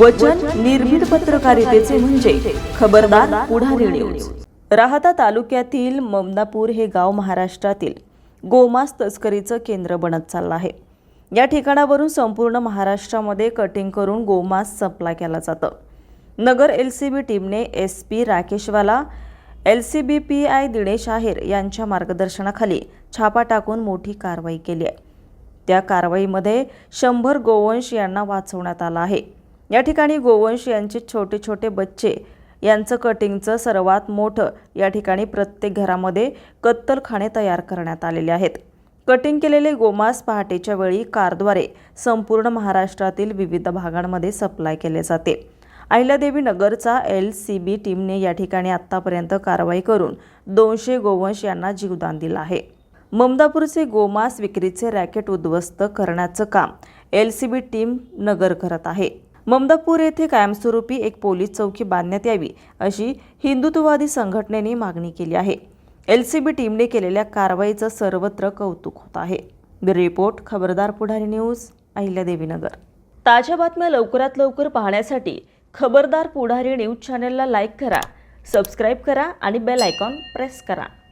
वचन निर्भीड पत्रकारितेचे म्हणजे खबरदार पुढारी न्यूज राहता तालुक्यातील ममदापूर हे गाव महाराष्ट्रातील गोमांस तस्करीचं केंद्र बनत चाललं आहे. या ठिकाणावरून संपूर्ण महाराष्ट्रामध्ये कटिंग करून गोमांस सप्लाय केला जातं. नगर एल सी बी टीमने S P राकेशवाला L C B P I Dinesh Aher यांच्या मार्गदर्शनाखाली छापा टाकून मोठी कारवाई केली आहे. त्या कारवाईमध्ये शंभर गोवंश यांना वाचवण्यात आलं आहे. या ठिकाणी गोवंश यांचे छोटे छोटे बच्चे यांचं कटिंगचं सर्वात मोठं या ठिकाणी प्रत्येक घरामध्ये कत्तलखाने तयार करण्यात आलेले आहेत. कटिंग केलेले गोमांस पहाटेच्या वेळी कारद्वारे संपूर्ण महाराष्ट्रातील विविध भागांमध्ये सप्लाय केले जाते. अहिल्यादेवी नगरचा एल सी बी टीमने या ठिकाणी आत्तापर्यंत कारवाई करून दोनशे गोवंश यांना जीवदान दिलं आहे. ममदापूरचे गोमांस विक्रीचे रॅकेट उद्ध्वस्त करण्याचं काम L C B team Nagar करत आहे. ममदापूर येथे कायमस्वरूपी एक पोलीस चौकी बांधण्यात यावी अशी हिंदुत्ववादी संघटनेने मागणी केली आहे. एल सी बी टीमने केलेल्या कारवाईचं सर्वत्र कौतुक होत आहे. रिपोर्ट खबरदार पुढारी न्यूज अहिल्या देवीनगर. ताज्या बातम्या लवकरात लवकर पाहण्यासाठी खबरदार पुढारी न्यूज चॅनलला लाईक करा सबस्क्राईब करा आणि बेल आयकॉन प्रेस करा.